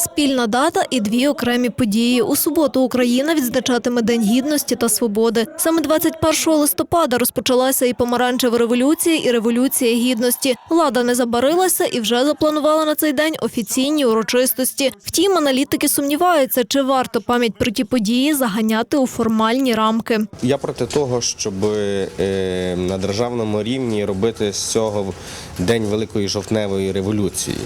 Спільна дата і дві окремі події. У суботу Україна відзначатиме День гідності та свободи. Саме 21 листопада розпочалася і помаранчева революція, і революція гідності. Влада не забарилася і вже запланувала на цей день офіційні урочистості. Втім, аналітики сумніваються, чи варто пам'ять про ті події заганяти у формальні рамки. Я проти того, щоб е, на державному рівні робити з цього день великої жовтневої революції.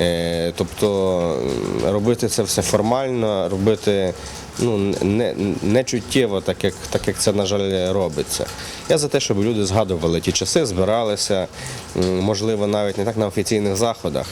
Е, Тобто робити це все формально, робити ну, не, не чуттєво, так як, так як це, на жаль, робиться. Я за те, щоб люди згадували ті часи, збиралися, можливо, навіть не так на офіційних заходах.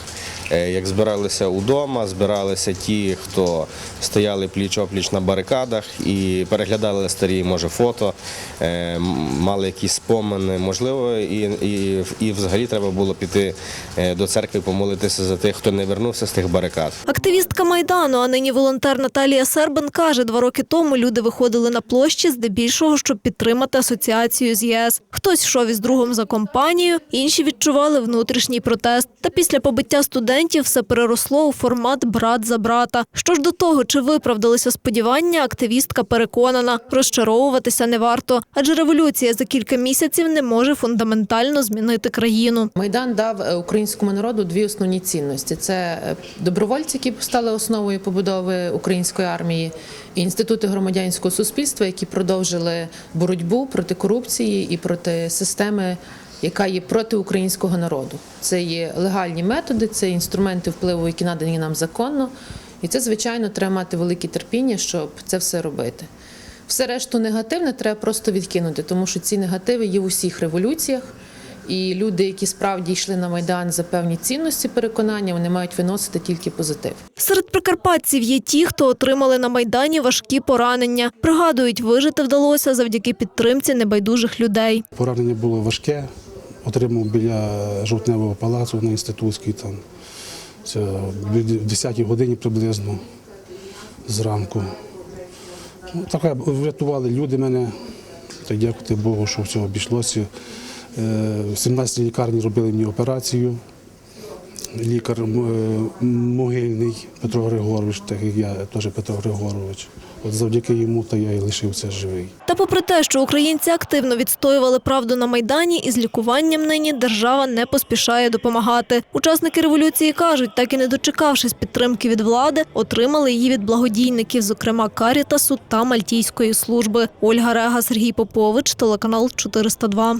Е, Як збиралися удома, збиралися ті, хто стояли пліч-опліч на барикадах і переглядали старі, може, фото, е, мали якісь спомини, можливо, і, і, і взагалі треба було піти е, до церкви, помолитися за тих, хто не вернувся з тих барикад. Активістка Майдану, а нині волонтер Наталія Сербин каже, два роки тому люди виходили на площі здебільшого, щоб підтримати асоціацію з ЄС. Хтось йшов із другом за компанію, інші відчували внутрішній протест. Та після побиття студентів все переросло у формат брат за брата. Що ж до того, чи виправдалися сподівання, активістка переконана, розчаровуватися не варто, адже революція за кілька місяців не може фундаментально змінити країну. Майдан дав е, українському народу дві основні цінності: це е, добровольці, які стали основою побудови української армії, і інститути громадянського суспільства, які продовжили боротьбу проти корупції і проти системи. Яка є проти українського народу, це є легальні методи, це інструменти впливу, які надані нам законно, і це звичайно треба мати велике терпіння, щоб це все робити. Все решту негативне треба просто відкинути, тому що ці негативи є в усіх революціях. І люди, які справді йшли на майдан за певні цінності, переконання, вони мають виносити тільки позитив. Серед прикарпатців є ті, хто отримали на майдані важкі поранення. Пригадують, вижити вдалося завдяки підтримці небайдужих людей. Поранення було важке. Отримав біля жовтневого палацу на інститутській там. Це в 10 годині приблизно зранку. Ну, так врятували люди мене. Так дякувати Богу, що все обійшлося. Е, В 17-й лікарні робили мені операцію. Лікар е, могильний Петро Григорович, так як я теж Петро Григорович. От завдяки йому то я і лишився живий. Та попри те, що українці активно відстоювали правду на майдані, із лікуванням нині держава не поспішає допомагати. Учасники революції кажуть, так і не дочекавшись підтримки від влади, отримали її від благодійників, зокрема Карітасу та Мальтійської служби. Ольга Рега, Сергій Попович, телеканал 402.